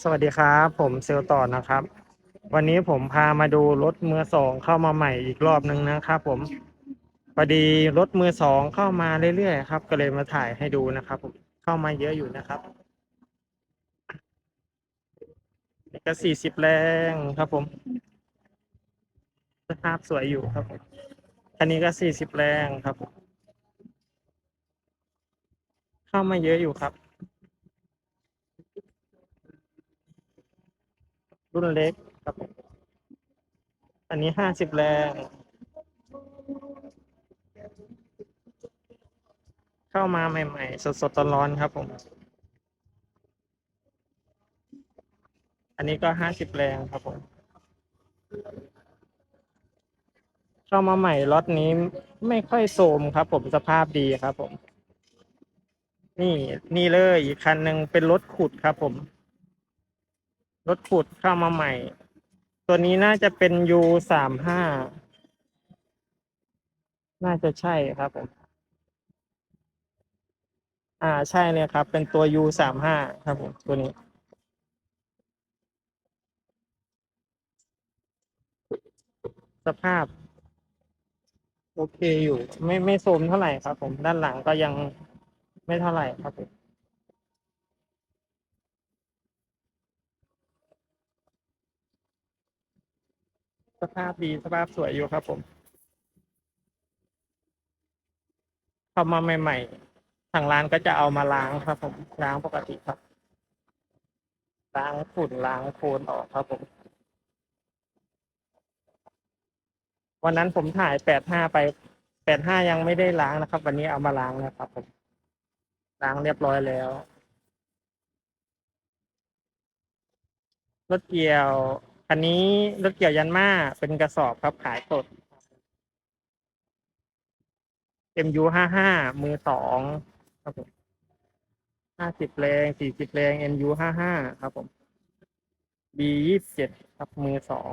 สวัสดีครับ ผมเซลต่อนะครับ วันนี้ผมพามาดูรถมือสองเข้ามาใหม่อีกรอบนึงนะครับผมพอดีรถมือสองเข้ามาเรื่อยๆครับ ก็เลยมาถ่ายให้ดูนะครับ ผมเข้ามาเยอะอยู่นะครับนี่ก็สี่สิบแรงครับผมสภาพสวยอยู่ครับผมอันนี้ก็สี่สิบแรงครับ เข้ามาเยอะอยู่ครับ รุ่นเล็กครับผมอันนี้ห้าสิบแรงเข้ามาใหม่ๆ สดๆร้อนครับผม อันนี้ก็ห้าสิบแรงครับผม เข้ามาใหม่ล็อตนี้ไม่ค่อยโทรมครับผมสภาพดีครับผม นี่นี่เลยอีกคันหนึ่งเป็นรถขุดครับผม รถขุดเข้ามาใหม่ ตัวนี้น่าจะเป็น U สามห้า น่าจะใช่ครับผม อ่าใช่เลยครับ เป็นตัว U สามห้าครับผม ตัวนี้ สภาพ โอเคอยู่ ไม่ไม่โทรมเท่าไหร่ครับผม ด้านหลังก็ยังไม่เท่าไหร่ครับผม สภาพดีสภาพสวยอยู่ครับผมเข้ามาใหม่ๆ ทางร้านก็จะเอามาล้างครับ ผมล้างปกติครับ ล้างฝุ่นล้างโคลนออกครับผม วันนั้นผมถ่ายแปดห้าไปแปดห้ายังไม่ได้ล้างนะครับ วันนี้เอามาล้างนะครับผมล้างเรียบร้อยแล้วรถเกี่ยว คันนี้รถเกี่ยวยันมาเป็นกระสอบครับขายสด MU ห้าห้ามือสองครับผมห้าสิบแรงสี่สิบแรง MU ห้าห้าครับผม B ยี่สิบเจ็ดครับมือสอง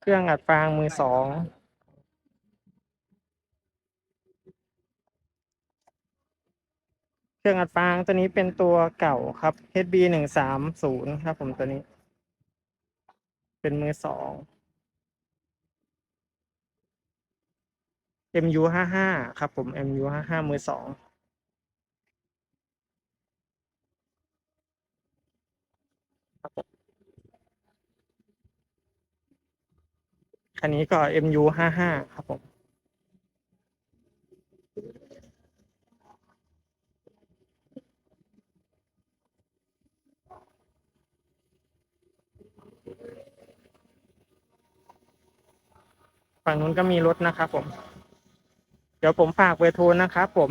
เครื่องอัดฟางมือสอง เครื่องอัดฟางตัวนี้เป็นตัวเก่าครับ HB หนึ่งสามศูนย์ครับผมตัวนี้ เป็นมือสอง MU ห้าห้าครับผม MU ห้าห้ามือสองครับผมคันนี้ก็ MU ห้าห้าครับผม ฝั่งนู้นก็มีรถนะครับผม เดี๋ยวผมฝากเบอร์โทรนะครับผม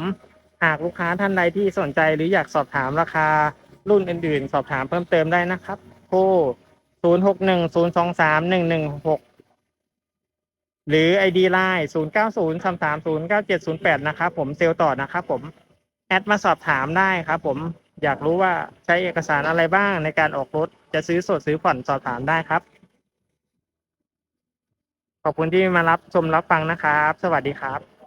หากลูกค้าท่านใดที่สนใจหรืออยากสอบถามราคารุ่นอื่นๆ สอบถามเพิ่มเติมได้นะครับโทรศูนย์หกหนึ่งศูนย์สองสามหรือ ID Line ศูนย์เก้าศูนย์สามสามศูนย์เก้าเจ็ดศูนะครับผมเซลต่อนะครับผม แอดมาสอบถามได้ครับผมอยากรู้ว่าใช้เอกสารอะไรบ้างในการออกรถ จะซื้อสดซื้อผ่อนสอบถามได้ครับ ขอบคุณที่มารับชมรับฟังนะครับ สวัสดีครับ